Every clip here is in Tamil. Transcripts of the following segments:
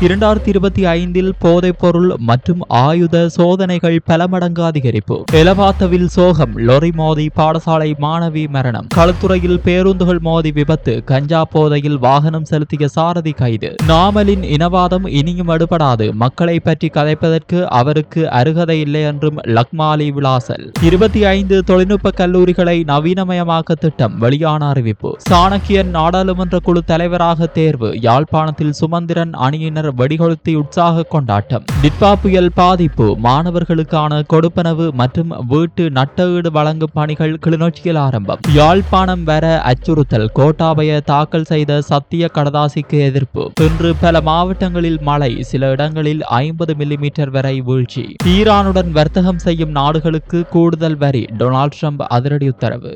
இரண்டாயிரத்தி இருபத்தி ஐந்தில் போதைப்பொருள் மற்றும் ஆயுத சோதனைகள் பல மடங்கு அதிகரிப்பு. எலபாத்தவில் சோகம் லொரி மோதி பாடசாலை மாணவி மரணம். களத்துறையில் பேருந்துகள் மோதி விபத்து கஞ்சா போதையில் வாகனம் செலுத்திய சாரதி கைது. நாமலின் இனவாதம் இனியும் அடுபடாது. மக்களை பற்றி கதைப்பதற்கு அவருக்கு அருகதை இல்லை என்றும் லக்மாலி விளாசல். இருபத்தி ஐந்து தொழில்நுட்ப கல்லூரிகளை நவீனமயமாக்க திட்டம் வெளியான அறிவிப்பு. சாணக்கியன் நாடாளுமன்ற குழு தலைவராக தேர்வு யாழ்ப்பாணத்தில் சுமந்திரன் அணியினர் மாணவர் வெடிகொளுத்தி உற்சாக கொண்டாட்டம். டிட்பா புயல் பாதிப்பு மாணவர்களுக்கான கொடுப்பனவு மற்றும் வீட்டு நட்டஈடு வழங்கும் பணிகள் கிளிநொச்சியில் ஆரம்பம். யாழ்ப்பாணம் வர அச்சுறுத்தல் கோட்டாபய தாக்கல் செய்த சத்திய கடதாசிக்கு எதிர்ப்பு. இன்று பல மாவட்டங்களில் மழை சில இடங்களில் ஐம்பது மில்லிமீட்டர் வரை வீழ்ச்சி. ஈரானுடன் வர்த்தகம் செய்யும் நாடுகளுக்கு கூடுதல் வரி டொனால்ட் ட்ரம்ப் அதிரடி உத்தரவு.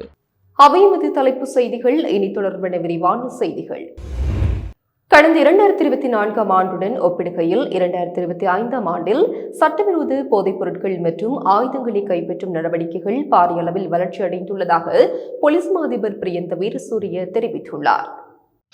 அவையமது தலைப்பு செய்திகள் இனி தொடர்பான விரிவான செய்திகள். கடந்த இரண்டாயிரத்தி இருபத்தி நான்காம் ஆண்டுடன் ஒப்பிடுகையில் இரண்டாயிரத்தி இருபத்தி ஐந்தாம் ஆண்டில் சட்டவிரோத போதைப் பொருட்கள் மற்றும் ஆயுதங்களை கைப்பற்றும் நடவடிக்கைகள் பாரிய அளவில் வளர்ச்சியடைந்துள்ளதாக போலீஸ் மாதிபர் பிரியந்த வீரசூரிய தெரிவித்துள்ளார்.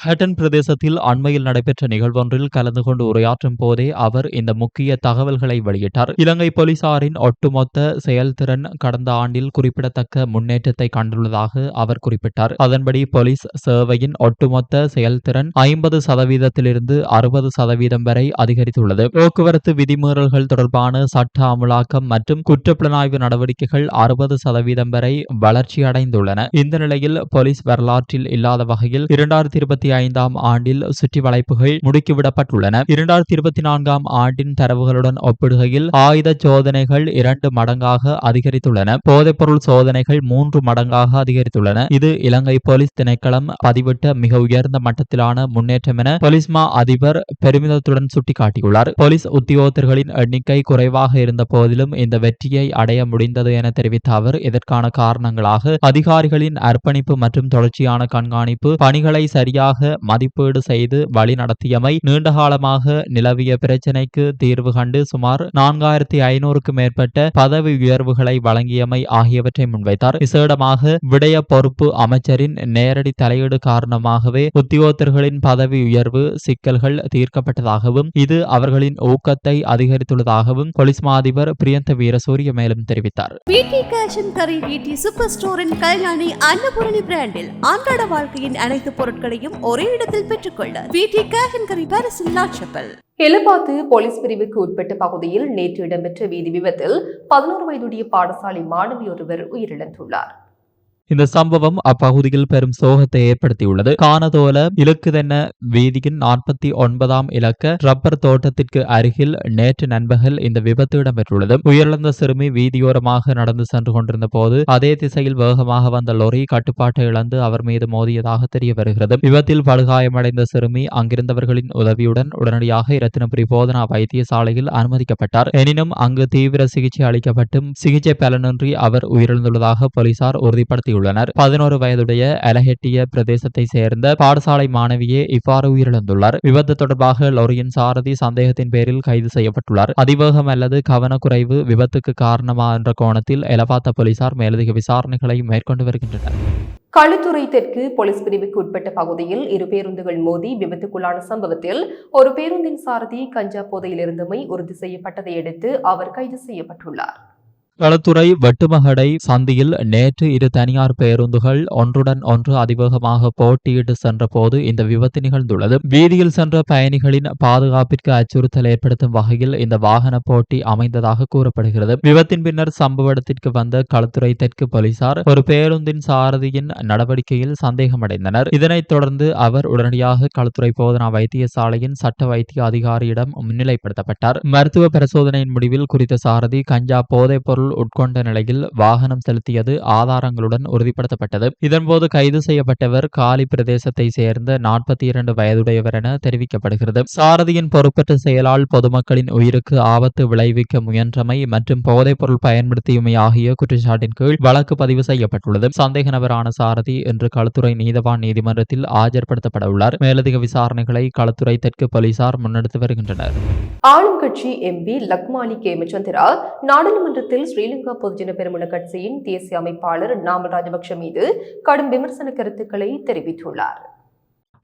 ஹட்டன் பிரதேசத்தில் அண்மையில் நடைபெற்ற நிகழ்வொன்றில் கலந்து கொண்டு உரையாற்றும் போதே அவர் இந்த முக்கிய தகவல்களை வெளியிட்டார். இலங்கை போலீசாரின் ஒட்டுமொத்த செயல்திறன் கடந்த ஆண்டில் குறிப்பிடத்தக்க முன்னேற்றத்தை கண்டுள்ளதாக அவர் குறிப்பிட்டார். அதன்படி போலீஸ் சேவையின் ஒட்டுமொத்த செயல்திறன் ஐம்பது சதவீதத்திலிருந்து அறுபது சதவீதம் வரை அதிகரித்துள்ளது. போக்குவரத்து விதிமீறல்கள் தொடர்பான சட்ட அமலாக்கம் மற்றும் குற்றப்புலனாய்வு நடவடிக்கைகள் அறுபது சதவீதம் வரை வளர்ச்சியடைந்துள்ளன. இந்த நிலையில் போலீஸ் வரலாற்றில் இல்லாத வகையில் இரண்டாயிரத்தி இருபத்தி ஐந்தாம் ஆண்டில் சுற்றி வளைப்புகள் முடுக்கிவிடப்பட்டுள்ளன. இரண்டாயிரத்தி இருபத்தி நான்காம் ஆண்டின் தரவுகளுடன் ஒப்பிடுகையில் ஆயுத சோதனைகள் இரண்டு மடங்காக அதிகரித்துள்ளன. போதைப்பொருள் சோதனைகள் மூன்று மடங்காக அதிகரித்துள்ளன. இது இலங்கை போலீஸ் திணைக்களம் பதிவிட்ட மிக உயர்ந்த மட்டத்திலான முன்னேற்றம் என போலீஸ் மா அதிபர் பெருமிதத்துடன் சுட்டிக்காட்டியுள்ளார். போலீஸ் உத்தியோகத்தர்களின் எண்ணிக்கை குறைவாக இருந்த போதிலும் இந்த வெற்றியை அடைய முடிந்தது என தெரிவித்த அவர் இதற்கான காரணங்களாக அதிகாரிகளின் அர்ப்பணிப்பு மற்றும் தொடர்ச்சியான கண்காணிப்பு பணிகளை சரியாக மதிப்பீடு செய்து வழிநடத்தியமை நீண்டகாலமாக நிலவிய பிரச்சினைக்கு தீர்வு கண்டு சுமார் நான்காயிரத்தி ஐநூறுக்கு மேற்பட்ட பதவி உயர்வுகளை வழங்கியமை ஆகியவற்றை முன்வைத்தார். விசேடமாக விடய பொறுப்பு அமைச்சரின் நேரடி தலையீடு காரணமாகவே உத்தியோகத்தர்களின் பதவி உயர்வு சிக்கல்கள் தீர்க்கப்பட்டதாகவும் இது அவர்களின் ஊக்கத்தை அதிகரித்துள்ளதாகவும் கொலிஸ்மா அதிபர் பிரியந்த வீரசூரிய மேலும் தெரிவித்தார். சூப்பர் ஸ்டோரின் கல்யாணி அன்னபூரணி பிராண்டில் அன்றாட வாழ்க்கையின் அனைத்து பொருட்களையும் ஒரே இடத்தில் பெற்றுக்கொள்ள வீட்டி கேஷ் எலப்பாத்து போலீஸ் பிரிவுக்கு உட்பட்ட பகுதியில் நேற்று இடம்பெற்ற வீதி விபத்தில் பதினோரு வயதுடைய பாடசாலை மாணவி ஒருவர் உயிரிழந்துள்ளார். இந்த சம்பவம் அப்பகுதியில் பெரும் சோகத்தை ஏற்படுத்தியுள்ளது. கானதோல இலக்குதென்ன வீதியின் நாற்பத்தி ஒன்பதாம் இலக்க ரப்பர் தோட்டத்திற்கு அருகில் நேற்று நண்பகல் இந்த விபத்து இடம்பெற்றுள்ளது. உயிரிழந்த சிறுமி வீதியோரமாக நடந்து சென்று கொண்டிருந்த போது அதே திசையில் வேகமாக வந்த லொரி கட்டுப்பாட்டை இழந்து அவர் மீது மோதியதாக தெரிய வருகிறது. விபத்தில் படுகாயமடைந்த சிறுமி அங்கிருந்தவர்களின் உதவியுடன் உடனடியாக இரத்தினபுரி போதனா வைத்தியசாலையில் அனுமதிக்கப்பட்டார். எனினும் அங்கு தீவிர சிகிச்சை அளிக்கப்பட்டும் சிகிச்சை பலனின்றி அவர் உயிரிழந்துள்ளதாக போலீசார் உறுதிப்படுத்தியுள்ளனர். பதினோரு வயதுடைய அலஹெட்டிய பிரதேசத்தை சேர்ந்த பாடசாலை மாணவியே இவ்வாறு உயிரிழந்துள்ளார். விபத்து தொடர்பாக லொரியின் சாரதி சந்தேகத்தின் பேரில் கைது செய்யப்பட்டுள்ளார். அதிவேகம் அல்லது கவனக்குறைவு விபத்துக்கு காரணமா என்ற கோணத்தில் எலபாத்த போலீசார் மேலதிக விசாரணைகளை மேற்கொண்டு வருகின்றனர். களுத்துறை தெற்கு போலீஸ் பிரிவுக்கு உட்பட்ட பகுதியில் இரு பேருந்துகள் மோதி விபத்துக்குள்ளான சம்பவத்தில் ஒரு பேருந்தின் சாரதி கஞ்சா போதையில் இருந்தமை உறுதி செய்யப்பட்டதை அடுத்து அவர் கைது செய்யப்பட்டுள்ளார். களத்துறை வெட்டுமகடை சந்தியில் நேற்று இரு தனியார் பேருந்துகள் ஒன்றுடன் ஒன்று அதிவேகமாக போட்டியிட்டு சென்றபோது இந்த விபத்து நிகழ்ந்துள்ளது. வீதியில் சென்ற பயணிகளின் பாதுகாப்பிற்கு அச்சுறுத்தல் ஏற்படுத்தும் வகையில் இந்த வாகன போட்டி அமைந்ததாக கூறப்படுகிறது. விபத்தின் பின்னர் சம்பவ இடத்திற்கு வந்த களத்துறை தெற்கு போலீசார் ஒரு பேருந்தின் சாரதியின் நடவடிக்கையில் சந்தேகமடைந்தனர். இதனைத் தொடர்ந்து அவர் உடனடியாக களத்துறை போதனா வைத்தியசாலையின் சட்ட வைத்திய அதிகாரியிடம் முன்னிலைப்படுத்தப்பட்டார். மருத்துவ பரிசோதனையின் முடிவில் குறித்த சாரதி கஞ்சா போதைப் பொருள் பொருள் உட்கொண்ட நிலையில் வாகனம் செலுத்தியது ஆதாரங்களுடன் உறுதிப்படுத்தப்பட்டது. இதன்போது கைது செய்யப்பட்டவர் காலி பிரதேசத்தை சேர்ந்த நாற்பத்தி இரண்டு வயதுடையவர் என தெரிவிக்கப்படுகிறது. சாரதியின் பொறுப்பற்ற செயலால் பொதுமக்களின் உயிருக்கு ஆபத்து விளைவிக்க முயன்றமை மற்றும் போதைப் பொருள் பயன்படுத்தியமை ஆகிய குற்றச்சாட்டின் கீழ் வழக்கு பதிவு செய்யப்பட்டுள்ளது. சந்தேக நபரான சாரதி இன்று களத்துறை நீதவான் நீதிமன்றத்தில் ஆஜர்படுத்தப்பட உள்ளார். மேலதிக விசாரணைகளை களத்துறை தெற்கு போலீசார் முன்னெடுத்து வருகின்றனர். ஆளும் கட்சி எம்பி லக்மாலி கேமச்சந்திரா நாடாளுமன்றத்தில் ஸ்ரீலங்கா பொதுஜன பெருமன கட்சியின் தேசிய அமைப்பாளர் நாமல் ராஜபக்ஷ மீது கடும் விமர்சன கருத்துக்களை தெரிவித்துள்ளார்.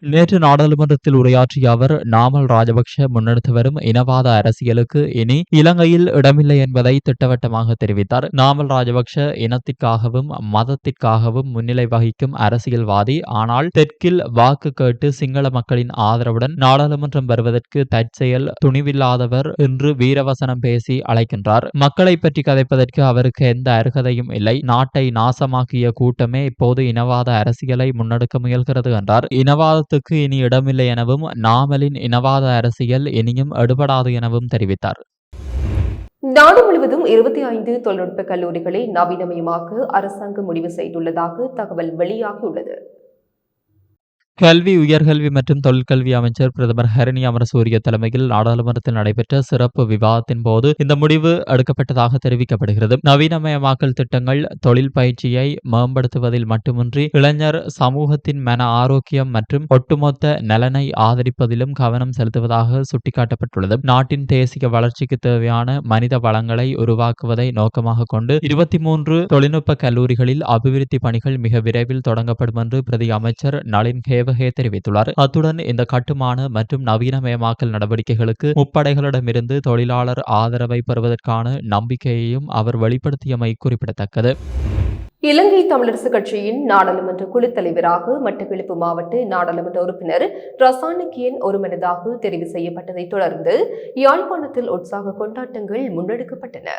நேற்று நாடாளுமன்றத்தில் உரையாற்றிய அவர் நாமல் ராஜபக்ஷ முன்னெடுத்து வரும் இனவாத அரசியலுக்கு இனி இலங்கையில் இடமில்லை என்பதை திட்டவட்டமாக தெரிவித்தார். நாமல் ராஜபக்ஷ இனத்திற்காகவும் மதத்திற்காகவும் முன்னிலை வகிக்கும் அரசியல்வாதி. ஆனால் தெற்கில் வாக்கு கேட்டு சிங்கள மக்களின் ஆதரவுடன் நாடாளுமன்றம் வருவதற்கு தற்செயல் துணிவில்லாதவர் என்று வீரவசனம் பேசி அழைக்கின்றார். மக்களை பற்றி கதைப்பதற்கு அவருக்கு எந்த அருகதையும் இல்லை. நாட்டை நாசமாக்கிய கூட்டமே இப்போது இனவாத அரசியலை முன்னெடுக்க முயல்கிறது என்றார். இனவாத இனவாதத்துக்கு இனி இடமில்லை எனவும் நாமலின் இனவாத அரசியல் இனியும் எடுபடாது எனவும் தெரிவித்தார். நாடு முழுவதும் இருபத்தி ஐந்து தொழில்நுட்ப கல்லூரிகளை நவீனமயமாக்க அரசாங்கம் முடிவு செய்துள்ளதாக தகவல் வெளியாகியுள்ளது. கல்வி உயர்கல்வி மற்றும் தொழிற்கல்வி அமைச்சர் பிரதமர் ஹரணி அமரசூரிய தலைமையில் நாடாளுமன்றத்தில் நடைபெற்ற சிறப்பு விவாதத்தின் போது இந்த முடிவு எடுக்கப்பட்டதாக தெரிவிக்கப்படுகிறது. நவீனமயமாக்கல் திட்டங்கள் தொழில் பயிற்சியை மேம்படுத்துவதில் மட்டுமின்றி இளைஞர் சமூகத்தின் மன ஆரோக்கியம் மற்றும் ஒட்டுமொத்த நலனை ஆதரிப்பதிலும் கவனம் செலுத்துவதாக சுட்டிக்காட்டப்பட்டுள்ளது. நாட்டின் தேசிய வளர்ச்சிக்கு தேவையான மனித வளங்களை உருவாக்குவதை நோக்கமாக கொண்டு இருபத்தி மூன்று தொழில்நுட்ப கல்லூரிகளில் அபிவிருத்தி பணிகள் மிக விரைவில் தொடங்கப்படும் என்று பிரதி அமைச்சர் நளின் கேவகே தெரிவித்துள்ளார். அத்துடன் இந்த கட்டுமான மற்றும் நவீனமயமாக்கல் நடவடிக்கைகளுக்கு முப்படைகளிடமிருந்து தொழிலாளர் ஆதரவை பெறுவதற்கான நம்பிக்கையையும் அவர் வெளிப்படுத்தியமை குறிப்பிடத்தக்கது. இலங்கை தமிழரசு கட்சியின் நாடாளுமன்ற குழு தலைவராக மட்டக்களப்பு மாவட்ட நாடாளுமன்ற உறுப்பினர் ரசானிக்கியன் ஒருமனதாக தெரிவு செய்யப்பட்டதைத் தொடர்ந்து யாழ்ப்பாணத்தில் உற்சாக கொண்டாட்டங்கள் முன்னெடுக்கப்பட்டன.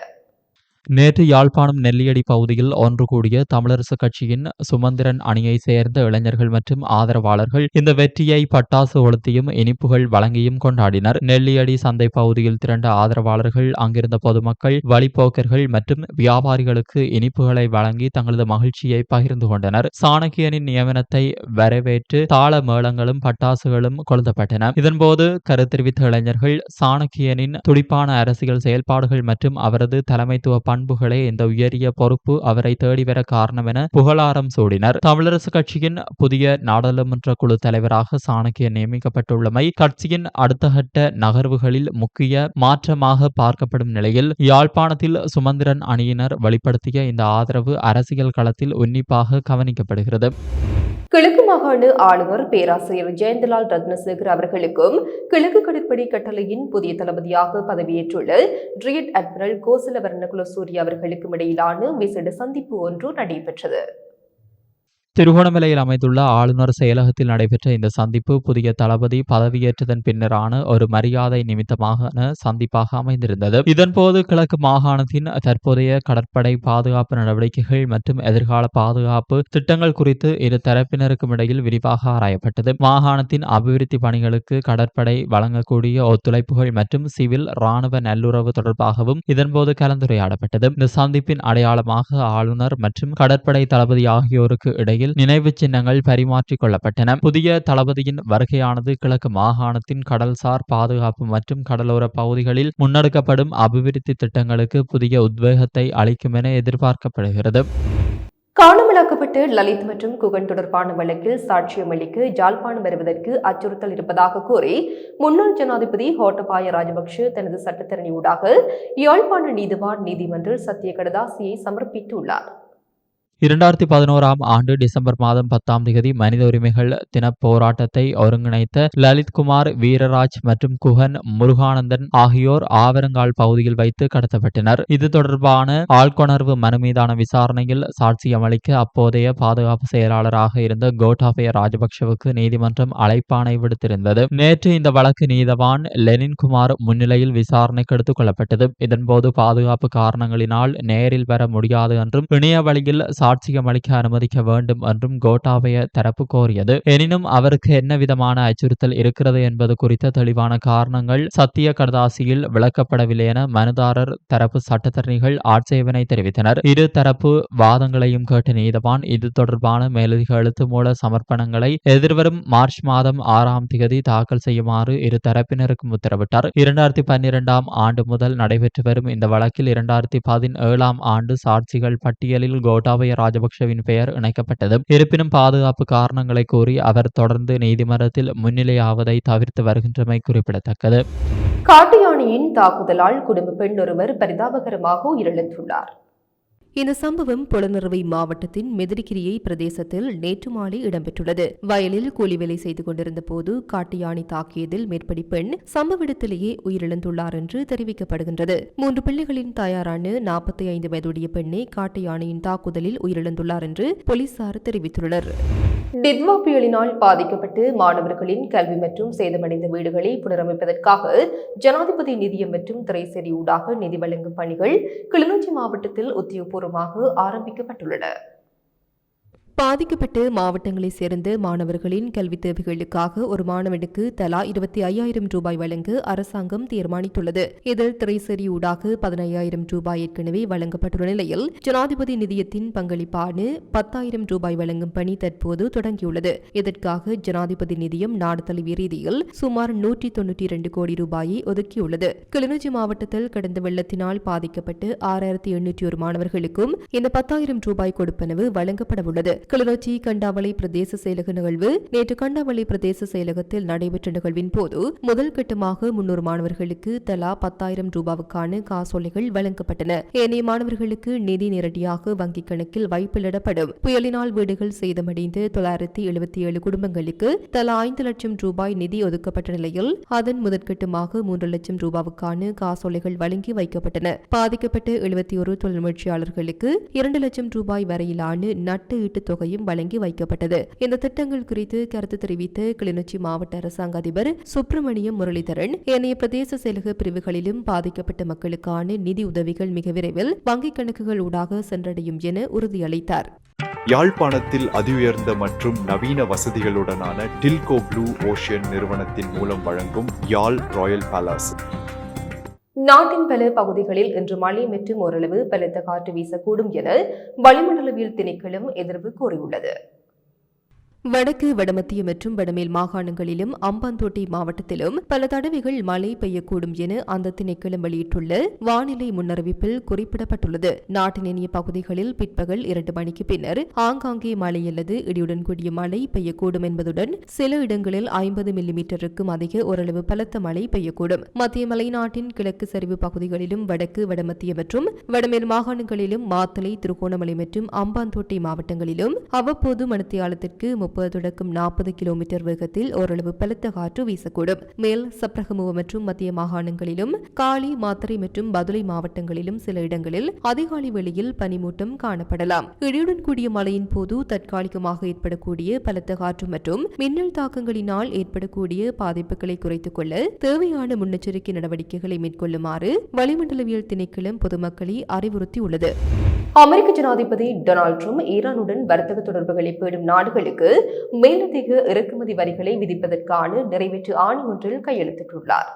நேற்று யாழ்ப்பாணம் நெல்லியடி பகுதியில் ஒன்று கூடிய தமிழரசு கட்சியின் சுமந்திரன் அணியை சேர்ந்த இளைஞர்கள் மற்றும் ஆதரவாளர்கள் இந்த வெற்றியை பட்டாசு கொளுத்தியும் இனிப்புகள் வழங்கியும் கொண்டாடினர். நெல்லியடி சந்தை பகுதியில் திரண்ட ஆதரவாளர்கள் அங்கிருந்த பொதுமக்கள் வழிப்போக்கர்கள் மற்றும் வியாபாரிகளுக்கு இனிப்புகளை வழங்கி தங்களது மகிழ்ச்சியை பகிர்ந்து கொண்டனர். சாணக்கியனின் நியமனத்தை வரவேற்று தாள மேளங்களும் பட்டாசுகளும் கொளுத்தப்பட்டன. இதன்போது கருத்தெரிவித்த இளைஞர்கள் சாணக்கியனின் துடிப்பான அரசியல் செயல்பாடுகள் மற்றும் அவரது தலைமைத்துவ பண்புகளே இந்த உயரிய பொறுப்பு அவரை தேடிவர காரணம் என புகழாரம் சூடினர். தமிழரசு கட்சியின் புதிய நாடாளுமன்ற குழு தலைவராக சாணக்கிய நியமிக்கப்பட்டுள்ளமை கட்சியின் அடுத்த கட்ட நகர்வுகளில் முக்கிய மாற்றமாக பார்க்கப்படும் நிலையில் யாழ்ப்பாணத்தில் சுமந்திரன் அணியினர் வெளிப்படுத்திய இந்த ஆதரவு அரசியல் களத்தில் உன்னிப்பாக கவனிக்கப்படுகிறது. கிழக்கு மாகாண ஆளுநர் பேராசிரியர் ஜெயந்தலால் ரத்னசேகர் அவர்களுக்கும் கிழக்கு கடற்படை கட்டளையின் புதிய தளபதியாக பதவியேற்றுள்ள ரியட் அட்மிரல் கோசலவர்ண சூரிய அவர்களுக்கும் இடையிலான விசேட சந்திப்பு ஒன்று நடைபெற்றது. திருகோணமலையில் அமைந்துள்ள ஆளுநர் செயலகத்தில் நடைபெற்ற இந்த சந்திப்பு புதிய தளபதி பதவியேற்றதன் பின்னரான ஒரு மரியாதை நிமித்தமான சந்திப்பாக அமைந்திருந்தது. இதன்போது கிழக்கு மாகாணத்தின் தற்போதைய கடற்படை பாதுகாப்பு நடவடிக்கைகள் மற்றும் எதிர்கால பாதுகாப்பு திட்டங்கள் குறித்து இரு தரப்பினருக்கும் இடையில் விரிவாக ஆராயப்பட்டது. மாகாணத்தின் அபிவிருத்தி பணிகளுக்கு கடற்படை வழங்கக்கூடிய ஒத்துழைப்புகள் மற்றும் சிவில் ராணுவ நல்லுறவு தொடர்பாகவும் இதன்போது கலந்துரையாடப்பட்டது. இந்த சந்திப்பின் அடையாளமாக ஆளுநர் மற்றும் கடற்படை தளபதி ஆகியோருக்கு இடையில் இடையில் நினைவு சின்னங்கள் பரிமாற்றிக் கொள்ளப்பட்டன. புதிய தளபதியின் வருகையானது கிழக்கு மாகாணத்தின் கடல்சார் பாதுகாப்பு மற்றும் கடலோர பகுதிகளில் முன்னெடுக்கப்படும் அபிவிருத்தி திட்டங்களுக்கு புதிய உத்வேகத்தை அளிக்கும் என எதிர்பார்க்கப்படுகிறது. காணாமலாக்கப்பட்ட லலித் மற்றும் குகன் தொடர்பான வழக்கில் சாட்சியம் அளிக்க ஜாழ்ப்பாணம் வருவதற்கு அச்சுறுத்தல் இருப்பதாக கூறி முன்னாள் ஜனாதிபதி ஹோட்டபாய ராஜபக்ஷ தனது சட்டத்தரணி ஊடாக யாழ்ப்பாண நீதிவான் நீதிமன்றில் சத்திய கடதாசியை சமர்ப்பித்துள்ளார். இரண்டாயிரத்தி பதினோராம் ஆண்டு டிசம்பர் மாதம் பத்தாம் தேதி மனித உரிமைகள் தின போராட்டத்தை ஒருங்கிணைத்த லலித்குமார் வீரராஜ் மற்றும் குஹன் முருகானந்தன் ஆகியோர் ஆவரங்கால் பகுதியில் வைத்து கடத்தப்பட்டனர். இது தொடர்பான ஆழ்கொணர்வு மனு மீதான விசாரணையில் சாட்சியம் அளிக்க அப்போதைய பாதுகாப்பு செயலாளராக இருந்த கோட்டாபய ராஜபக்ஷவுக்கு நீதிமன்றம் அழைப்பானை விடுத்திருந்தது. நேற்று இந்த வழக்கு நீதவான் லெனின்குமார் முன்னிலையில் விசாரணைக்கு எடுத்துக் கொள்ளப்பட்டது. இதன்போது பாதுகாப்பு காரணங்களினால் நேரில் வர முடியாது என்றும் இணைய வழியில் சாட்சியம் அளிக்க அனுமதிக்க வேண்டும் என்றும் கோட்டாபய தரப்பு கோரியது. எனினும் அவருக்கு என்ன விதமான அச்சுறுத்தல் இருக்கிறது என்பது குறித்த தெளிவான காரணங்கள் சத்திய கடதாசியில் விளக்கப்படவில்லை என மனுதாரர் தரப்பு சட்டத்தரணிகள் ஆட்சேபனை தெரிவித்தனர். இரு தரப்பு வாதங்களையும் கேட்ட நீதவான் இது தொடர்பான மேலதிக எழுத்து மூல சமர்ப்பணங்களை எதிர்வரும் மார்ச் மாதம் ஆறாம் திகதி தாக்கல் செய்யுமாறு இரு தரப்பினருக்கும் உத்தரவிட்டார். இரண்டாயிரத்தி பன்னிரெண்டாம் ஆண்டு முதல் நடைபெற்று வரும் இந்த வழக்கில் இரண்டாயிரத்தி பதினேழாம் ஆண்டு சாட்சிகள் பட்டியலில் கோட்டாபய ராஜபக்ஷவின் பெயர் இணைக்கப்பட்டது. இருப்பினும் பாதுகாப்பு காரணங்களை கூறி அவர் தொடர்ந்து நீதிமன்றத்தில் முன்னிலையாவதை தவிர்த்து வருகின்றமை குறிப்பிடத்தக்கது. காட்டு யானையின் தாக்குதலால் குடும்ப பெண் ஒருவர் பரிதாபகரமாக உயிரிழந்துள்ளார். இந்த சம்பவம் புலனறுவை மாவட்டத்தின் மெதிரிகிரியை பிரதேசத்தில் நேற்று மாலை இடம்பெற்றுள்ளது. வயலில் கூலி வேலை செய்து கொண்டிருந்த போது காட்டு யானை தாக்கியதில் மேற்படி பெண் சம்பவ இடத்திலேயே உயிரிழந்துள்ளார் என்று தெரிவிக்கப்படுகின்றது. மூன்று பிள்ளைகளின் தாயாரான நாற்பத்தி ஐந்து வயதுடைய பெண்ணை காட்டு யானையின் தாக்குதலில் உயிரிழந்துள்ளார் என்று போலீசார் தெரிவித்துள்ளனர். டிட்மா புயலினால் பாதிக்கப்பட்டு மாணவர்களின் கல்வி மற்றும் சேதமடைந்த வீடுகளை புனரமைப்பதற்காக ஜனாதிபதி நிதியம் மற்றும் திரைசேரி ஊடாக நிதி வழங்கும் பணிகள் கிளிநொச்சி மாவட்டத்தில் உத்தியோகபூர்வமாக ஆரம்பிக்கப்பட்டுள்ளன. பாதிக்கப்பட்ட மாவட்டங்களைச் சேர்ந்த மாணவர்களின் கல்வித் தேவைகளுக்காக ஒரு மாணவனுக்கு தலா இருபத்தி ஐயாயிரம் ரூபாய் வழங்க அரசாங்கம் தீர்மானித்துள்ளது. இதில் திரைசேரி ஊடாக பதினையாயிரம் ரூபாய் ஏற்கனவே வழங்கப்பட்டுள்ள நிலையில் ஜனாதிபதி நிதியத்தின் பங்களிப்பான பத்தாயிரம் ரூபாய் வழங்கும் பணி தற்போது தொடங்கியுள்ளது. இதற்காக ஜனாதிபதி நிதியம் நாடு தழுவிய ரீதியில் சுமார் நூற்றி தொன்னூற்றி இரண்டு கோடி ரூபாயை ஒதுக்கியுள்ளது. கிளிநொச்சி மாவட்டத்தில் கடந்த வெள்ளத்தினால் பாதிக்கப்பட்டு ஆறாயிரத்தி எண்ணூற்றி ஒரு மாணவர்களுக்கும் இந்த பத்தாயிரம் ரூபாய் கொடுப்பனவு வழங்கப்படவுள்ளது. கிளிநொச்சி கண்டாவளை பிரதேச செயலக நிகழ்வு. நேற்று கண்டாவளை பிரதேச செயலகத்தில் நடைபெற்ற நிகழ்வின் போது முதல் கட்டமாக முன்னூறு மாணவர்களுக்கு தலா பத்தாயிரம் ரூபாவுக்கான காசோலைகள் வழங்கப்பட்டன. ஏனைய மாணவர்களுக்கு நிதி நேரடியாக வங்கிக் கணக்கில் வைப்பிலிடப்படும். புயலினால் வீடுகள் சேதமடைந்து தொள்ளாயிரத்தி எழுபத்தி ஏழு குடும்பங்களுக்கு தலா ஐந்து லட்சம் ரூபாய் நிதி ஒதுக்கப்பட்ட நிலையில் அதன் முதற்கட்டமாக மூன்று லட்சம் ரூபாவுக்கான காசோலைகள் வழங்கி வைக்கப்பட்டன. பாதிக்கப்பட்ட எழுபத்தி ஒரு தொழில் முயற்சியாளர்களுக்கு இரண்டு லட்சம் ரூபாய் வரையிலான நட்டு ஈட்டு தொகையும் வழங்கி வைக்கப்பட்டது. இந்த திட்டங்கள் குறித்து கருத்து தெரிவித்த கிளிநொச்சி மாவட்ட அரசாங்க அதிபர் சுப்பிரமணியம் முரளிதரன் ஏனைய பிரதேச செயலக பிரிவுகளிலும் பாதிக்கப்பட்ட மக்களுக்கான நிதி உதவிகள் மிக விரைவில் வங்கிக் கணக்குகள் ஊடாக சென்றடையும் என உறுதியளித்தார். யாழ்ப்பாணத்தில் அதிஉயர்ந்த மற்றும் நவீன வசதிகளுடனான டில்கோ ப்ளூ ஓஷியன் நிறுவனத்தின் மூலம் வழங்கும் யாழ் ராயல் பேலஸ். நாட்டின் பல பகுதிகளில் இன்று மழை மற்றும் ஓரளவு பலத்த காற்று வீசக்கூடும் என வளிமண்டலவியல் திணைக்களம் எதிர்ப்பு கூறியுள்ளது. வடக்கு வடமத்திய மற்றும் வடமேல் மாகாணங்களிலும் அம்பாந்தோட்டை மாவட்டத்திலும் பல தடவைகள் மழை பெய்யக்கூடும் என அந்த திணைக்களம் வெளியிட்டுள்ள வானிலை முன்னறிவிப்பில் குறிப்பிடப்பட்டுள்ளது. நாட்டின் இனிய பகுதிகளில் பிற்பகல் இரண்டு மணிக்கு பின்னர் ஆங்காங்கே மழை அல்லது இடியுடன் கூடிய மழை பெய்யக்கூடும் என்பதுடன் சில இடங்களில் ஐம்பது மில்லிமீட்டருக்கும் அதிக ஓரளவு பலத்த மழை பெய்யக்கூடும். மத்திய மலைநாட்டின் கிழக்கு சரிவு பகுதிகளிலும் வடக்கு வடமத்திய மற்றும் வடமேல் மாகாணங்களிலும் மாத்தளை திருகோணமலை மற்றும் அம்பாந்தோட்டை மாவட்டங்களிலும் அவ்வப்போது மணித்தியாலத்திற்கு முப்பது தொடக்கம் நாற்பது கிலோமீட்டர் வேகத்தில் ஓரளவு பலத்த காற்று வீசக்கூடும். மேல் சப்ரகமுவ மற்றும் மத்திய மாகாணங்களிலும் காலி மாத்தறை மற்றும் பதுளை மாவட்டங்களிலும் சில இடங்களில் அதிகாலை வெளியில் பனிமூட்டம் காணப்படலாம். இடியுடன் கூடிய மழையின் போது தற்காலிகமாக ஏற்படக்கூடிய பலத்த காற்று மற்றும் மின்னல் தாக்கங்களினால் ஏற்படக்கூடிய பாதிப்புகளை குறைத்துக் கொள்ள தேவையான முன்னெச்சரிக்கை நடவடிக்கைகளை மேற்கொள்ளுமாறு வளிமண்டலவியல் திணைக்களம் பொதுமக்களை அறிவுறுத்தியுள்ளது. அமெரிக்க ஜனாதிபதி டொனால்ட் ட்ரம்ப் ஈரானுடன் வர்த்தக தொடர்புகளை பேடும் நாடுகளுக்கு மேலதிக இறக்குமதி வரிகளை விதிப்பதற்கான நிறைவேற்று ஆணை ஒன்றில் கையெழுத்திட்டுள்ளார்.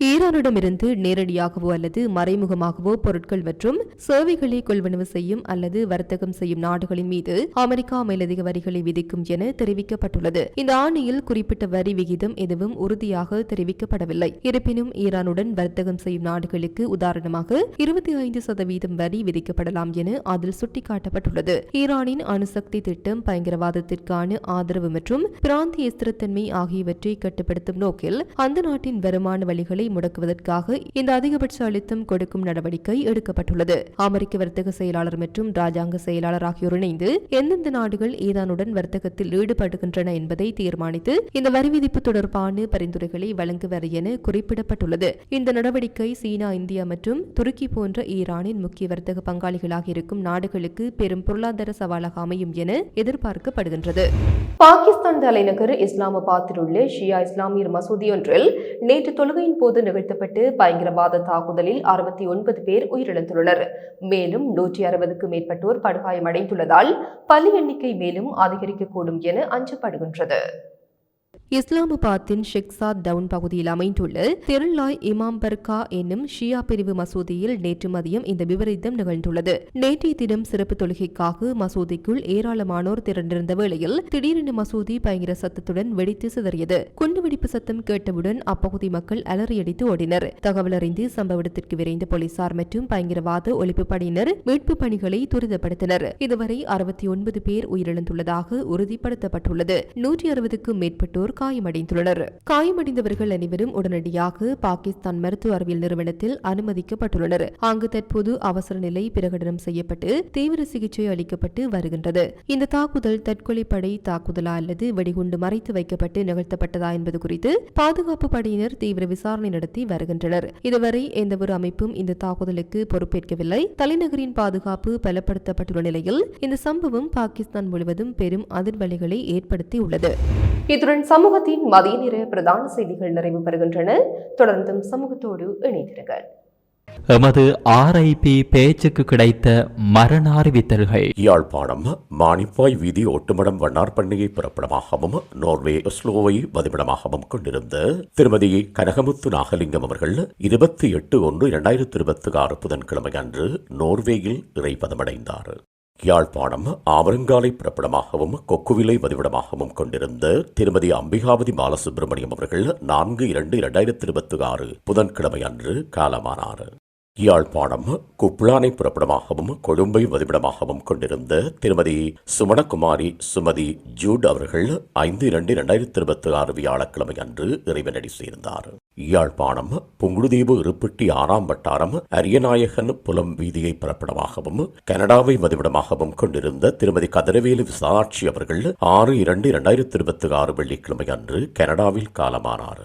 ஈரானிடமிருந்து நேரடியாகவோ அல்லது மறைமுகமாகவோ பொருட்கள் மற்றும் சேவைகளை கொள்வனவு செய்யும் அல்லது வர்த்தகம் செய்யும் நாடுகளின் மீது அமெரிக்கா மேலதிக வரிகளை விதிக்கும் என தெரிவிக்கப்பட்டுள்ளது. இந்த ஆணையில் குறிப்பிட்ட வரி விகிதம் எதுவும் உறுதியாக தெரிவிக்கப்படவில்லை. இருப்பினும் ஈரானுடன் வர்த்தகம் செய்யும் நாடுகளுக்கு உதாரணமாக இருபத்தி ஐந்து சதவீதம் வரி விதிக்கப்படலாம் என அதில் சுட்டிக்காட்டப்பட்டுள்ளது. ஈரானின் அணுசக்தி திட்டம் பயங்கரவாதத்திற்கான ஆதரவு மற்றும் பிராந்திய ஸ்திரத்தன்மை ஆகியவற்றை கட்டுப்படுத்தும் நோக்கில் அந்த நாட்டின் வருமான வழிகளை முடக்குவதற்காக இந்த அதிகபட்ச அழுத்தம் கொடுக்கும் நடவடிக்கை எடுக்கப்பட்டுள்ளது. அமெரிக்க வர்த்தக செயலாளர் மற்றும் ராஜாங்க செயலாளர் ஆகியோர் இணைந்து எந்தெந்த நாடுகள் ஈரானுடன் வர்த்தகத்தில் ஈடுபடுகின்றன என்பதை தீர்மானித்து இந்த வரி விதிப்பு தொடர்பான பரிந்துரைகளை வழங்குவர் என குறிப்பிடப்பட்டுள்ளது. இந்த நடவடிக்கை சீனா இந்தியா மற்றும் துருக்கி போன்ற ஈரானின் முக்கிய வர்த்தக பங்காளிகளாக இருக்கும் நாடுகளுக்கு பெரும் பொருளாதார சவாலாக அமையும் என எதிர்பார்க்கப்படுகின்றது. பாகிஸ்தான் தலைநகர் இஸ்லாமாபாத்தில் உள்ள ஷியா இஸ்லாமியர் மசூதி ஒன்றில் நேற்று தொழுகையின் போது போது நிகழ்த்தப்பட்டு பயங்கரவாத தாக்குதலில் அறுபத்தி ஒன்பது பேர் உயிரிழந்துள்ளனர். மேலும் நூற்றி அறுபதுக்கும் மேற்பட்டோர் படுகாயமடைந்துள்ளதால் பலி எண்ணிக்கை மேலும் அதிகரிக்கக்கூடும் என அஞ்சப்படுகின்றது. இஸ்லாமாபாத்தின் ஷெக்சாத் டவுன் பகுதியில் அமைந்துள்ள தெருளாய் இமாம் பர்கா என்னும் ஷியா பிரிவு மசூதியில் நேற்று மதியம் இந்த விபரீதம் நிகழ்ந்துள்ளது. நேற்றைய தினம் சிறப்பு தொழுகைக்காக மசூதிக்குள் ஏராளமானோர் திரண்டிருந்த வேளையில் திடீரென மசூதி பயங்கர சத்தத்துடன் வெடித்து சிதறியது. குண்டுவெடிப்பு சத்தம் கேட்டவுடன் அப்பகுதி மக்கள் அலறியடித்து ஓடினர். தகவல் அறிந்து சம்பவ இடத்திற்கு விரைந்த போலீசார் மற்றும் பயங்கரவாத ஒழிப்பு படையினர் மீட்பு பணிகளை துரிதப்படுத்தினர். இதுவரை அறுபத்தி ஒன்பது பேர் உயிரிழந்துள்ளதாக உறுதிப்படுத்தப்பட்டுள்ளது. நூற்றி அறுபதுக்கும் மேற்பட்டோர் காயமடைந்துள்ளனர். காயமடைந்தவர்கள் அனைவரும் உடனடியாக பாகிஸ்தான் மருத்துவ அறிவியல் நிறுவனத்தில் அனுமதிக்கப்பட்டுள்ளனர். அங்கு தற்போது அவசர நிலை பிரகடனம் செய்யப்பட்டு தீவிர சிகிச்சை அளிக்கப்பட்டு வருகின்றது. இந்த தாக்குதல் தற்கொலை படை தாக்குதலா அல்லது வெடிகுண்டு மறைத்து வைக்கப்பட்டு நிகழ்த்தப்பட்டதா என்பது குறித்து பாதுகாப்பு படையினர் தீவிர விசாரணை நடத்தி வருகின்றனர். இதுவரை எந்தவொரு அமைப்பும் இந்த தாக்குதலுக்கு பொறுப்பேற்கவில்லை. தலைநகரின் பாதுகாப்பு பலப்படுத்தப்பட்டுள்ள நிலையில் இந்த சம்பவம் பாகிஸ்தான் முழுவதும் பெரும் அதிர்வலைகளை ஏற்படுத்தியுள்ளது. இத்துடன் சமூகத்தின் மதிய நேர பிரதான செய்திகள் நிறைவு பெறுகின்றன. தொடர்ந்தும் சமூகத்தோடு இணைந்திருங்கள். எமது ஆர்ஐபி பேச்சுக்கு கிடைத்த மரண அறிவித்தல்கள். யாழ்ப்பாணம் மானிப்பாய் வீதி ஒட்டுமடம் வண்ணார் பண்டிகை பிறப்பிடமாகவும் நோர்வே ஒஸ்லோவை வதிவிடமாகவும் கொண்டிருந்த திருமதி கனகமுத்து நாகலிங்கம் அவர்கள் இருபத்தி எட்டு ஒன்று இரண்டாயிரத்தி இருபத்தி ஆறு புதன்கிழமை அன்று நோர்வேயில் இறைப்பதமடைந்தார் யாழ்ப்பாணம் ஆவரங்காலை பிறப்பிடமாகவும் கொக்குவிலை வதிவிடமாகவும் கொண்டிருந்த திருமதி அம்பிகாவதி பாலசுப்ரமணியம் அவர்கள் நான்கு இரண்டு இரண்டாயிரத்தி இருபத்தி ஆறு புதன்கிழமை அன்று காலமானார். யாழ்ப்பாணம் குப்ளானை புறப்படமாகவும் கொழும்பை வதிவிடமாகவும் கொண்டிருந்த திருமதி சுமணகுமாரி சுமதி ஜூட் அவர்கள் ஐந்து இரண்டு இரண்டாயிரத்தி இருபத்தி ஆறு வியாழக்கிழமை அன்று இறைவனடி சேர்ந்தார். யாழ்ப்பாணம் புங்குடுதீவு இருப்பட்டி ஆறாம் வட்டாரம் அரியநாயகன் புலம் வீதியை புறப்படமாகவும் கனடாவை வதிவிடமாகவும் கொண்டிருந்த திருமதி கதிரவேலு விசாட்சி அவர்கள் ஆறு இரண்டு இரண்டாயிரத்தி இருபத்தி ஆறு வெள்ளிக்கிழமை அன்று கனடாவில் காலமானார்.